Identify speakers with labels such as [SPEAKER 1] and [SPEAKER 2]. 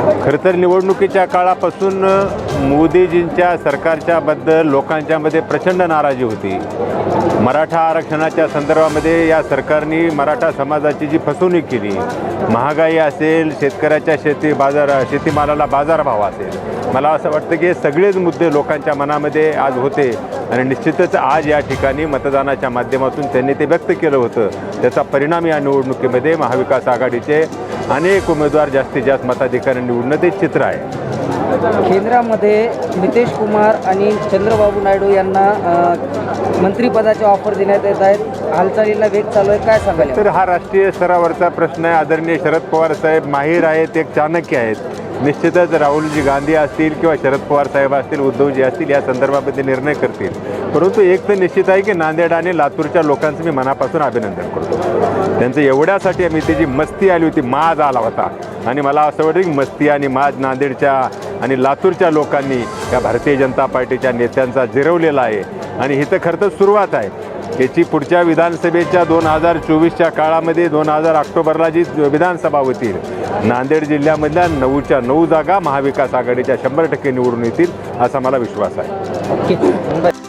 [SPEAKER 1] खरं तर निवडणुकीच्या काळापासून मोदीजींच्या सरकारच्याबद्दल लोकांच्यामध्ये प्रचंड नाराजी होती. मराठा आरक्षणाच्या संदर्भामध्ये या सरकारने मराठा समाजाची जी फसवणूक केली महागाई असेल शेतकऱ्याच्या शेती बाजार शेतीमालाला बाजारभाव असेल मला असं वाटतं की हे सगळेच मुद्दे लोकांच्या मनामध्ये आज होते आणि निश्चितच आज या ठिकाणी मतदानाच्या माध्यमातून त्यांनी ते व्यक्त केलं होतं. त्याचा परिणाम या निवडणुकीमध्ये महाविकास आघाडीचे अनेक उमेदवार जास्तीत जास्त मताधिकारी निवडणं ते चित्र आहे.
[SPEAKER 2] केंद्रामध्ये नितीश कुमार आणि चंद्रबाबू नायडू यांना मंत्रिपदाचे ऑफर देण्यात येत आहेत. हालचालीला वेग चालू आहे. काय सांगाल?
[SPEAKER 1] तर हा राष्ट्रीय स्तरावरचा प्रश्न आहे. आदरणीय शरद पवार साहेब माहीर आहेत एक चाणक्य आहेत. निश्चितच राहुलजी गांधी असतील किंवा शरद पवार साहेब असतील उद्धवजी असतील या संदर्भामध्ये निर्णय करतील. परंतु एक तर निश्चित आहे की नांदेड आणि लातूरच्या लोकांचं मी मनापासून अभिनंदन करतो. त्यांचं एवढ्यासाठी आम्ही त्याची मस्ती आली होती माज आला होता. आणि मला असं वाटतं की मस्ती आणि माज नांदेडच्या आणि लातूरच्या लोकांनी या भारतीय जनता पार्टीच्या नेत्यांचा जिरवलेला आहे. आणि ही तर खरं तर सुरुवात आहे. याची पुढच्या विधानसभेच्या दोन हजार चोवीसच्या काळामध्ये दोन हजार ऑक्टोबरला जी विधानसभा होतील नांदेड जिल्ह्यामधल्या नऊच्या नऊ जागा महाविकास आघाडीच्या शंभर टक्के निवडून येतील असा मला विश्वास आहे.